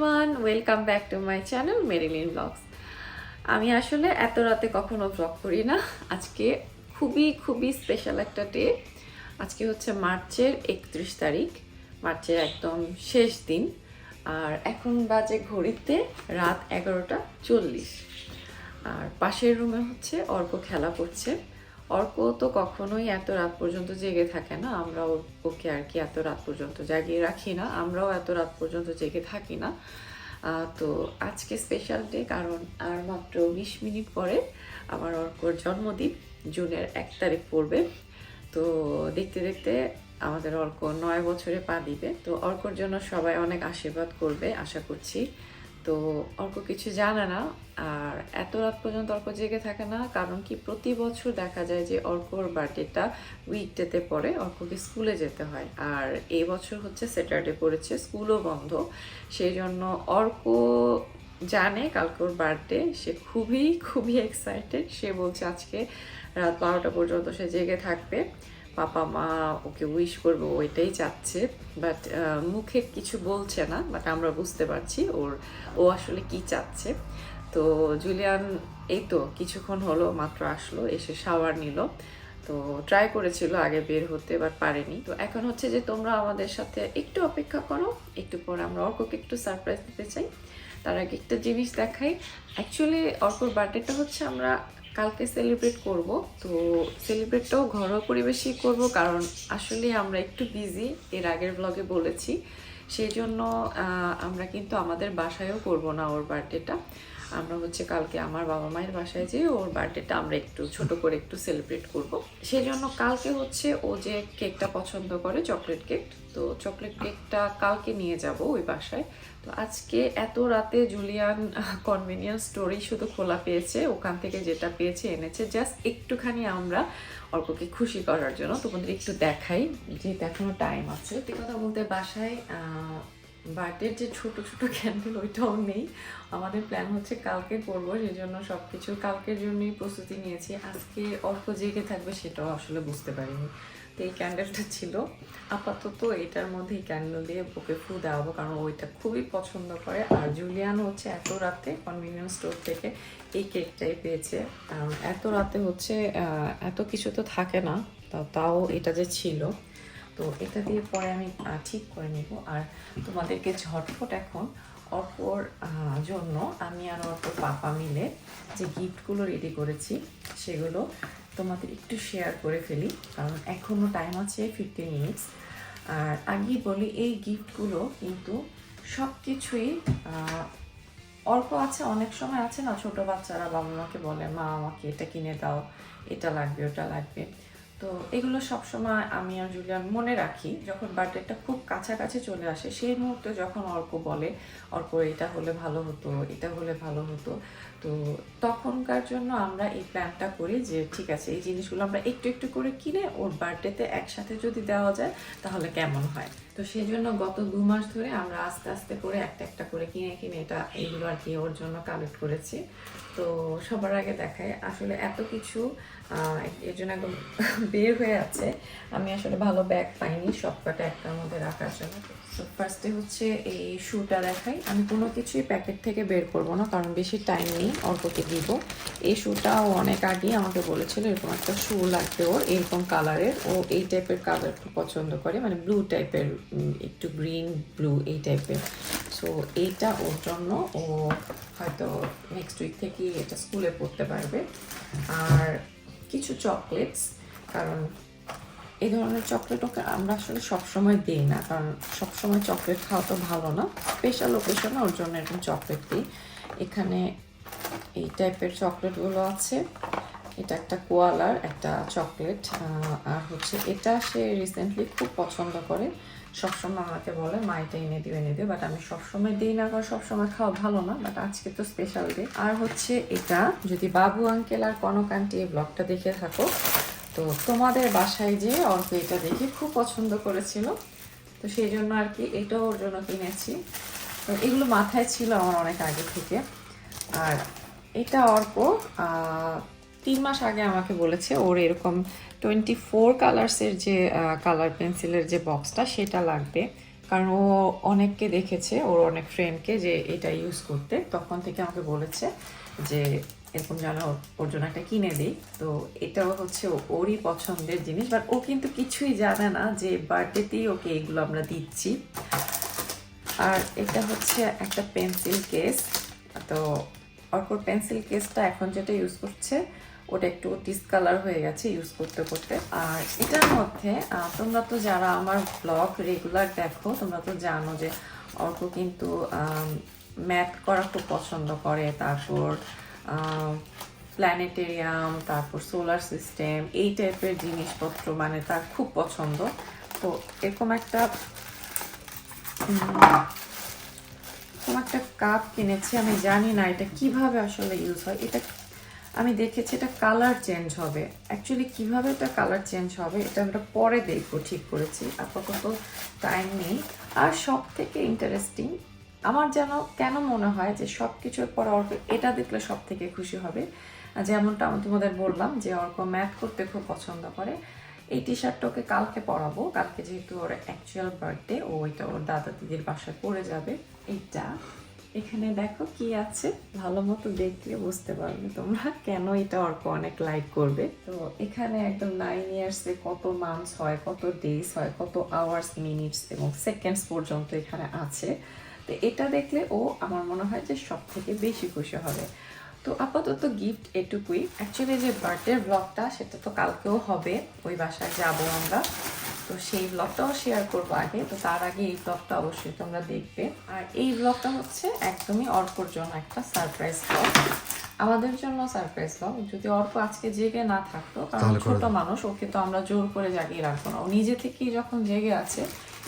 Everyone welcome back to my channel Marilyn vlogs আমি আসলে এত রাতে কখনো ব্লগ করি না। আজকে খুবই খুবই স্পেশাল একটা ডে আজকে হচ্ছে মার্চের একত্রিশ তারিখ। মার্চের একদম শেষ দিন। আর এখন বাজে ঘড়িতে রাত এগারোটা চল্লিশ। আর পাশের রুমে হচ্ছে অর্ক খেলা করছে। অর্ক তো কখনোই এত রাত পর্যন্ত জেগে থাকে না। আমরা ওকে আর কি এত রাত পর্যন্ত জাগিয়ে রাখি না। আমরাও এত রাত পর্যন্ত জেগে থাকি না। তো আজকে স্পেশাল ডে কারণ আর মাত্র বিশ মিনিট পরে আমার অর্কর জন্মদিন, জুনের এক তারিখ পড়বে। তো দেখতে দেখতে আমাদের অর্ক নয় বছরে পা দিবে। তো অর্কর জন্য সবাই অনেক আশীর্বাদ করবে, আশা করছি। তো অর্ক কিছু জানে না, আর এত রাত পর্যন্ত অর্ক জেগে থাকে না, কারণ কি প্রতি বছর দেখা যায় যে অর্কর বার্থডেটা উইকডেতে পড়ে, অর্ককে স্কুলে যেতে হয়। আর এই বছর হচ্ছে স্যাটারডে পড়েছে, স্কুলও বন্ধ। সেই জন্য অর্ক জানে কালকে ওর বার্থডে, সে খুবই খুবই এক্সাইটেড সে বলছে আজকে রাত বারোটা পর্যন্ত সে জেগে থাকবে। পাপা মা ওকে উইশ করব ওইটাই চাচ্ছে। বাট মুখে কিছু বলছে না বাট আমরা বুঝতে পারছি ওর, ও আসলে কি চাচ্ছে। তো জুলিয়ান, এই তো কিছুক্ষণ হলো, মাত্র আসলো, এসে শাওয়ার নিল। তো ট্রাই করেছিল আগে বের হতে বাট পারেনি। তো এখন হচ্ছে যে তোমরা আমাদের সাথে একটু অপেক্ষা করো, একটু পরে আমরা অর্ককে একটু সারপ্রাইজ দিতে চাই। তার আগে একটা জিনিস দেখাই। অ্যাকচুয়ালি অর্কর বার্থডেটা হচ্ছে আমরা কালকে সেলিব্রেট করব। তো সেলিব্রেটটাও ঘরোয়া পরিবেশেই করব কারণ আসলে আমরা একটু বিজি এর আগের ব্লগে বলেছি। সেই জন্য আমরা কিন্তু আমাদের বাসায়ও করব না ওর বার্থডেটা আমরা হচ্ছে কালকে আমার বাবা মায়ের বাসায় যেয়ে ওর বার্থডেটা আমরা একটু ছোট করে একটু সেলিব্রেট করব। সেই জন্য কালকে হচ্ছে ও যে কেকটা পছন্দ করে চকলেট কেক তো চকলেট কেকটা কালকে নিয়ে যাব ওই বাসায়। তো আজকে এত রাতে জুলিয়ান কনভিনিয়েন্স স্টোরি শুধু খোলা পেয়েছে, ওখান থেকে যেটা পেয়েছে, এনেছে, জাস্ট একটুখানি আমরা অল্পকে খুশি করার জন্য। তোমাদের একটু দেখাই যে এখনও টাইম আছে। সত্যি কথা বলতে বাসায় বার্থডের যে ছোট ছোট ক্যান্ডেল ওইটাও নেই। আমাদের প্ল্যান হচ্ছে কালকে করব সেই জন্য সব কিছু কালকের জন্যই প্রস্তুতি নিয়েছি। আজকে অল্প জেগে থাকবে সেটাও আসলে বুঝতে পারিনি। তো এই ক্যান্ডেলটা ছিল। আপাতত এটার মধ্যে এই ক্যান্ডেল দিয়ে ওকে ফু দেওয়াবো, কারণ ওইটা খুবই পছন্দ করে। আর জুলিয়ান হচ্ছে এত রাতে কনভিনিয়েন্স স্টোর থেকে এই কেকটাই পেয়েছে। কারণ এত রাতে হচ্ছে এত কিছু তো থাকে না। তাও এটা যে ছিল। তো এটা দিয়ে পরে আমি ঠিক করে নিব। আর তোমাদেরকে ঝটফট এখন অপর জন্য আমি আর অপর পাপা মিলে যে গিফটগুলো রেডি করেছি, সেগুলো তোমাদের একটু শেয়ার করে ফেলি। কারণ এখনও টাইম আছে ফিফটিন মিনিটস আর আগেই বলি, এই গিফটগুলো কিন্তু সব কিছুই অল্প আছে, অনেক সময় আছে না, ছোট বাচ্চারা বাবা মাকে বলে, মা, আমাকে এটা কিনে দাও, এটা লাগবে, ওটা লাগবে। তো এগুলো সবসময় আমি আর জুলিয়ান মনে রাখি, যখন বার্থডেটা খুব কাছাকাছি চলে আসে, সেই মুহূর্তে যখন অর্ক বলে, অর্ক, এটা হলে ভালো হতো, এটা হলে ভালো হতো। তো তখনকার জন্য আমরা এই প্ল্যানটা করি যে, ঠিক আছে, এই জিনিসগুলো আমরা একটু একটু করে কিনে ওর বার্থডেতে একসাথে যদি দেওয়া যায়, তাহলে কেমন হয়? তো সেই জন্য গত দু মাস ধরে আমরা আস্তে আস্তে করে একটা একটা করে কিনে কিনে এটা এইগুলো আর কি ওর জন্য কালেক্ট করেছি। তো সবার আগে দেখায়, আসলে এত কিছু এর জন্য একদম বের হয়ে আছে। আমি আসলে ভালো ব্যাগ পাইনি সব কটা একটার মধ্যে রাখার জন্য তো ফার্স্টে হচ্ছে এই শুটা দেখাই। আমি কোনো কিছুই প্যাকেট থেকে বের করব না, কারণ বেশি টাইম নেই অল্পকে দিব। এই শুটা ও অনেক আগেই আমাকে বলেছিল এরকম একটা শু লাগবে ওর, এরকম কালারের ও এই টাইপের কালার খুব পছন্দ করে মানে ব্লু টাইপের একটু গ্রিন ব্লু এই টাইপের সো এইটা ওর জন্য ও হয়তো নেক্সট উইক থেকে এটা স্কুলে পড়তে পারবে। আর কিছু চকলেটস কারণ এই ধরনের চকলেট ওকে আমরা আসলে সবসময় দিই না, কারণ সবসময় চকলেট খাওয়া তো ভালো না। স্পেশাল ওকেশনে ওর জন্য এরকম চকলেট দিই। এখানে এই টাইপের চকলেটগুলো আছে। এটা একটা কোয়ালার একটা চকলেট আর হচ্ছে এটা সে রিসেন্টলি খুব পছন্দ করে। সবসময় আমাকে বলে, মা, এটা এনে দিও এনে দিও। বাট আমি সবসময় দিই না, কারণ সবসময় খাওয়া ভালো না। বাট আজকে তো স্পেশাল ডে আর হচ্ছে এটা, যদি বাবু আঙ্কেল আর কনক আন্টি এই ব্লগটা দেখে থাকো, তো তোমাদের বাসায় যে অল্প এটা দেখে খুব পছন্দ করেছিল। তো সেই জন্য আর কি এটাও ওর জন্য কিনেছি। তো এগুলো মাথায় ছিল আমার অনেক আগে থেকে। আর এটা অর্ক তিন মাস আগে আমাকে বলেছে, ওর এরকম টোয়েন্টি ফোর কালার্সের যে কালার পেন্সিলের যে বক্সটা সেটা লাগবে। কারণ ও অনেককে দেখেছে, ওর অনেক ফ্রেন্ডকে যে এটা ইউজ করতে। তখন থেকে আমাকে বলেছে যে, এরকম যেন ওর- জন্য একটা কিনে দিই। তো এটাও হচ্ছে ওরই পছন্দের জিনিস। বাট ও কিন্তু কিছুই জানে না যে বার্থডেতেই ওকে এগুলো আমরা দিচ্ছি। আর এটা হচ্ছে একটা পেন্সিল কেস তো অর্কর পেন্সিল কেসটা এখন যেটা ইউজ করছে ওটা একটু ডিসকালার হয়ে গেছে ইউজ করতে করতে। আর এটার মধ্যে তোমরা তো যারা আমার ব্লগ রেগুলার দেখো, তোমরা তো জানো যে অর্ক কিন্তু ম্যাথ করা খুব পছন্দ করে। তারপর প্ল্যানেটেরিয়াম তারপর সোলার সিস্টেম এই টাইপের জিনিসপত্র মানে তার খুব পছন্দ। তো এরকম একটা একটা কাপ কিনেছি, আমি জানি না এটা কীভাবে আসলে ইউজ হয়। এটা আমি দেখেছি এটা কালার চেঞ্জ হবে। অ্যাকচুয়ালি কীভাবে এটা কালার চেঞ্জ হবে, এটা আমরা পরে দেখব, ঠিক করেছি। আপাতত টাইম নেই। আর সব থেকে ইন্টারেস্টিং আমার যেন, কেন মনে হয় যে সব কিছুর পর অর্ক এটা দেখলে সব থেকে খুশি হবে। যেমনটা আমি তোমাদের বললাম যে অর্ক ম্যাথ করতে খুব পছন্দ করে। এই টি শার্টটা ওকে কালকে পরাবো। কালকে যেহেতু ওর অ্যাকচুয়াল বার্থডে ও এটা ওর দাদা দিদির বাসায় পরে যাবে। এইটা। এখানে দেখো কি আছে? ভালো মতো দেখলে বুঝতে পারবে তোমরা কেন এটা অর্ক অনেক লাইক করবে। তো এখানে একদম নাইন ইয়ার্সে কত মান্থস হয়, কত ডেজ হয়, কত আওয়ার্স মিনিটস এবং সেকেন্ডস পর্যন্ত এখানে আছে। তো এটা দেখলে ও আমার মনে হয় যে সব থেকে বেশি খুশি হবে। তো আপাতত গিফট এটুকুই। অ্যাকচুয়ালি যে বার্থডে ব্লগটা সেটা তো কালকেও হবে। ওই বাসায় যাব আমরা। তো সেই ব্লগটাও শেয়ার করব আগে তো তার আগে এই ব্লগটা অবশ্যই তোমরা দেখবে। আর এই ব্লগটা হচ্ছে একদমই অর্কর জন্য একটা সারপ্রাইজ ব্লগ আমাদের জন্য সারপ্রাইজ ব্লগ যদি অর্ক আজকে জেগে না থাকতো কারণ ছোট মানুষ ওকে তো আমরা জোর করে জাগিয়ে রাখব না। ও নিজে থেকেই যখন জেগে আছে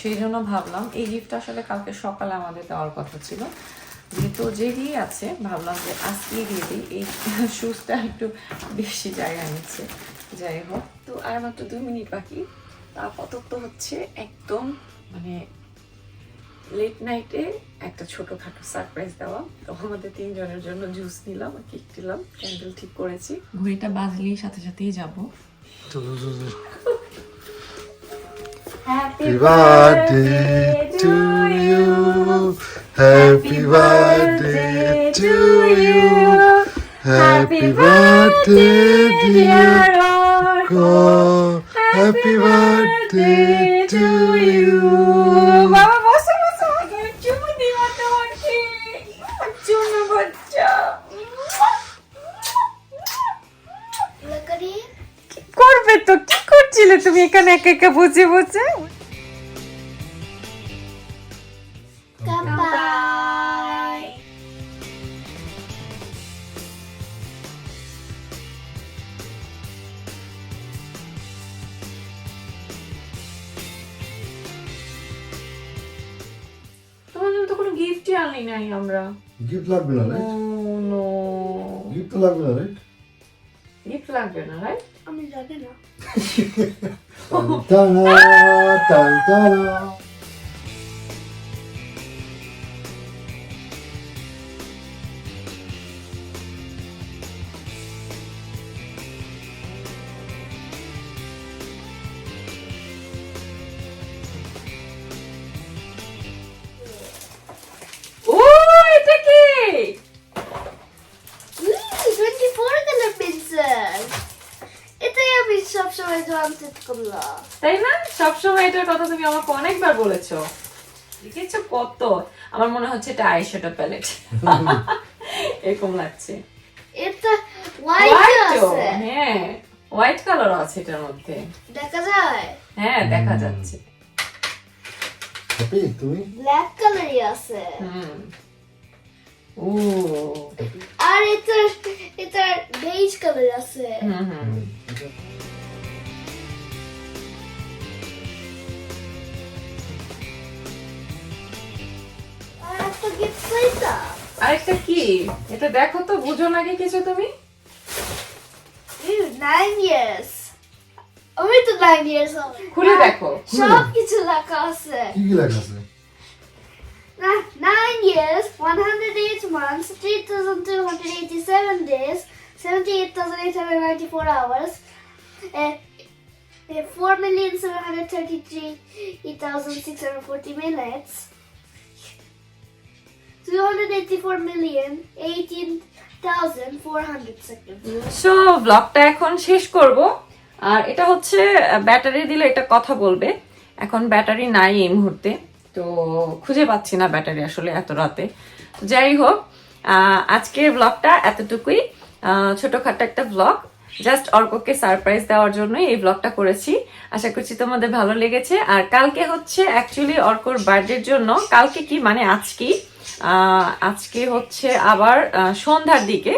সেই জন্য ভাবলাম এই গিফটটা আসলে কালকে সকালে আমাদের দেওয়ার কথা ছিল। যেহেতু জেগেই আছে ভাবলাম যে আজকে দিয়ে দিই। এই শুজটা একটু বেশি জায়গা নিচ্ছে। যাই হোক। তো আর মাত্র দুই মিনিট বাকি। তা আপাতত হচ্ছে একদম মানে লেট নাইটে একটা ছোটখাটো সারপ্রাইজ দেওয়া তো আমাদের তিনজনের জন্য জুস নিলাম কেক দিলাম ক্যান্ডেল ঠিক করেছি ঘড়িটা বাজলেই সাথে সাথেই যাব Happy birthday to you. Happy birthday to you. Happy birthday, dear God. Happy birthday to you. বাবা বসো বসো। চুমু দিবা তোমাকে চুমু বাচ্চা। করবে তো? কি করছিলে তুমি এখানে একা একা বসে বসে? গিফটই আনলি নাই আমরা গিফট লাগবে না রাইট নো গিফট তো লাগবে না রাইট গিফট লাগবে না রাইট আমি জানি না তাই না? সবসময় এটার কথা তুমি আমাকে অনেকবার বলেছ। লিখেছো কত? আমার মনে হচ্ছে এটা আইশ্যাডো প্যালেট এরকম লাগছে। এটা হোয়াইট হোয়াইট আছে। হ্যাঁ হোয়াইট কালার আছে এটার মধ্যে। দেখা যায়? হ্যাঁ দেখা যাচ্ছে। হ্যাপি তুমি? ব্ল্যাক কালারই আছে। হুম। ও। আর এটা এটা বেজ কালার আছে। হুম। হুম। আরেকটা কি? এটা দেখো তো বুঝো নাকি কিছু তুমি? আমি তো নাইন ইয়ার্স খুলে দেখো সব কিছু লেখা আছে। কি কি লেখা আছে? Nine years, 108 months, 3,287 days, 78,894 hours, and 4,733,640 minutes. So ব্লগটা এখন শেষ করব। আর এটা হচ্ছে ব্যাটারি দিলে এটা কথা বলবে। এখন ব্যাটারি নাই এই মুহূর্তে। তো খুঁজে পাচ্ছি না ব্যাটারি আসলে এত রাতে। যাই হোক আজকের ব্লগটা এতটুকুই। ছোটখাটো একটা ব্লগ জাস্ট অর্ককে সারপ্রাইজ দেওয়ার জন্য এই ব্লগটা করেছি। আশা করছি তোমাদের ভালো লেগেছে। আর কালকে হচ্ছে অ্যাকচুয়ালি অর্কর বার্থডের জন্য। কালকে কি? মানে আজকে। আজকে হচ্ছে আবার সন্ধ্যার দিকে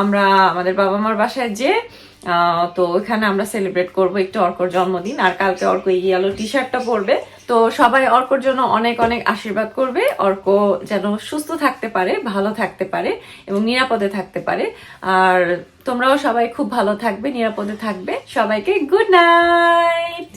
আমরা আমাদের বাবা মার বাসায় যে তো ওখানে আমরা সেলিব্রেট করব একটু অর্কর জন্মদিন, আর কালকে অর্ক ইয়েলো টি শার্টটা পরবে। তো সবাই অর্কর জন্য অনেক অনেক আশীর্বাদ করবে, অর্ক যেন সুস্থ থাকতে পারে, ভালো থাকতে পারে এবং নিরাপদে থাকতে পারে। আর তোমরাও সবাই খুব ভালো থাকবে, নিরাপদে থাকবে। সবাইকে গুড নাইট